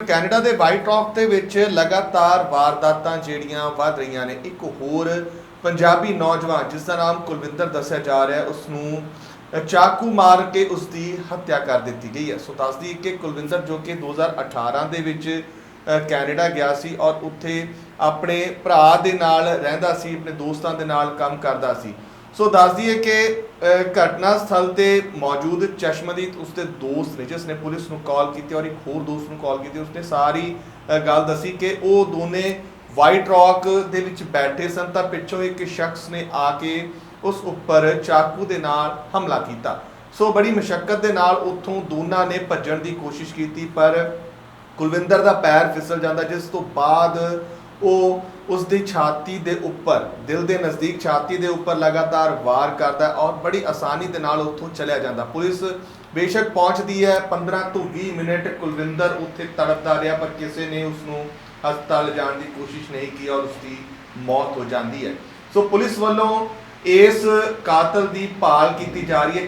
Canada ਦੇ white rock ਦੇ ਵਿੱਚ ਲਗਾਤਾਰ ਵਾਰਦਾਤਾਂ ਜਿਹੜੀਆਂ ਵੱਧ ਰਹੀਆਂ ਨੇ, ਇੱਕ ਹੋਰ ਪੰਜਾਬੀ ਨੌਜਵਾਨ ਜਿਸ ਦਾ ਨਾਮ ਕੁਲਵਿੰਦਰ ਦੱਸਿਆ ਜਾ ਰਿਹਾ ਹੈ ਉਸ ਨੂੰ ਚਾਕੂ ਮਾਰ ਕੇ ਉਸ ਦੀ ਹੱਤਿਆ ਕਰ ਦਿੱਤੀ ਗਈ ਹੈ। ਸੋ ਦੱਸਦੀ ਕਿ ਕੁਲਵਿੰਦਰ ਜੋ ਕਿ 2018 ਦੇ ਵਿੱਚ ਕੈਨੇਡਾ ਗਿਆ ਸੀ ਔਰ ਉੱਥੇ ਆਪਣੇ ਭਰਾ ਦੇ ਨਾਲ ਰਹਿੰਦਾ ਸੀ, ਆਪਣੇ ਦੋਸਤਾਂ ਦੇ ਨਾਲ ਕੰਮ ਕਰਦਾ ਸੀ। ਸੋ ਦੱਸ ਦਈਏ ਕਿ ਘਟਨਾ ਸਥਲ ਤੇ ਮੌਜੂਦ ਚਸ਼ਮਦੀਦ ਉਸਦੇ ਦੋਸਤ ਨੇ, ਜਿਸ ਨੇ ਪੁਲਿਸ ਨੂੰ ਕਾਲ ਕੀਤੀ ਔਰ ਇੱਕ ਹੋਰ ਦੋਸਤ ਨੂੰ ਕਾਲ ਕੀਤੀ, ਉਸਨੇ ਸਾਰੀ ਗੱਲ ਦੱਸੀ ਕਿ ਉਹ ਦੋਨੇ ਵਾਈਟ ਰੌਕ ਦੇ ਵਿੱਚ ਬੈਠੇ ਸਨ, ਤਾਂ ਪਿੱਛੋਂ ਇੱਕ ਸ਼ਖਸ ਨੇ ਆ ਕੇ ਉਸ ਉੱਪਰ ਚਾਕੂ ਦੇ ਨਾਲ ਹਮਲਾ ਕੀਤਾ। ਸੋ ਬੜੀ ਮੁਸ਼ਕਲ ਦੇ ਨਾਲ ਉੱਥੋਂ ਦੋਨਾਂ ਨੇ ਭੱਜਣ ਦੀ ਕੋਸ਼ਿਸ਼ ਕੀਤੀ, ਪਰ ਕੁਲਵਿੰਦਰ ਦਾ ਪੈਰ ਫਿਸਲ ਜਾਂਦਾ, ਜਿਸ ਤੋਂ ਬਾਅਦ ਉਹ ਉਸ ਦੀ ਛਾਤੀ ਦੇ ਉੱਪਰ, ਦਿਲ ਦੇ ਨਜ਼ਦੀਕ ਛਾਤੀ ਦੇ ਉੱਪਰ ਲਗਾਤਾਰ ਵਾਰ ਕਰਦਾ ਔਰ ਬੜੀ ਆਸਾਨੀ ਦੇ ਨਾਲ ਉੱਥੋਂ ਚਲਿਆ ਜਾਂਦਾ। ਪੁਲਿਸ ਬੇਸ਼ੱਕ ਪਹੁੰਚਦੀ ਹੈ 15 ਤੋਂ 20 ਮਿੰਟ ਕੁਲਵਿੰਦਰ ਉੱਥੇ ਤੜਪਦਾ ਰਿਹਾ, ਪਰ ਕਿਸੇ ਨੇ ਉਸ ਨੂੰ ਹਸਪਤਾਲ ਲਿਜਾਣ ਦੀ ਕੋਸ਼ਿਸ਼ ਨਹੀਂ ਕੀਤੀ ਔਰ ਉਸ ਦੀ ਮੌਤ ਹੋ ਜਾਂਦੀ ਹੈ। ਸੋ ਪੁਲਿਸ ਵੱਲੋਂ ਇਸ ਕਾਤਲ ਦੀ ਭਾਲ ਕੀਤੀ ਜਾ ਰਹੀ ਹੈ ਕਿ